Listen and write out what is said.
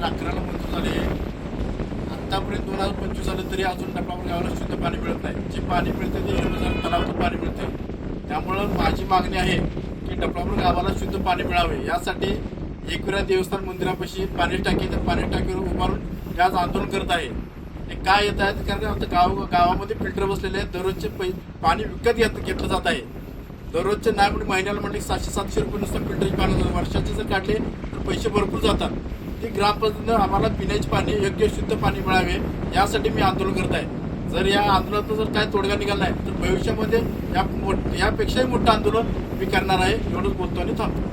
हजार अकराला मंजूर झाले. आतापर्यंत दोन हजार पंचवीस झालं तरी अजून टप्पा गावाला शुद्ध पाणी मिळत नाही. जे पाणी मिळते ते रेल्वे पाणी मिळते. त्यामुळं माझी मागणी आहे की डबलापूर गावाला शुद्ध पाणी मिळावे. यासाठी एकविरा देवस्थान मंदिरापाशी पाणी टाकी तर पाणी टाकीवर उभारून आज आंदोलन करत आहे. ते काय येत आहेत कारण आता गाव गावामध्ये फिल्टर बसलेले आहेत. दररोजचे पै पाणी विकत घेत घेतलं जात आहे. दररोजचे नाही म्हणजे महिन्याला म्हणजे सातशे सातशे रुपये नुसतं फिल्टरचे पाणी वर्षाचे जर काढले तर पैसे भरपूर जातात. ती ग्रामपंचायतीनं आम्हाला पिण्याचे पाणी योग्य शुद्ध पाणी मिळावे यासाठी मी आंदोलन करत आहे. जर या आंदोलनाचा जर काय तोडगा निघाला नाही तर भविष्यामध्ये या मोठ यापेक्षाही मोठं आंदोलन मी करणार आहे एवढंच बोलतो आणि थांबतो.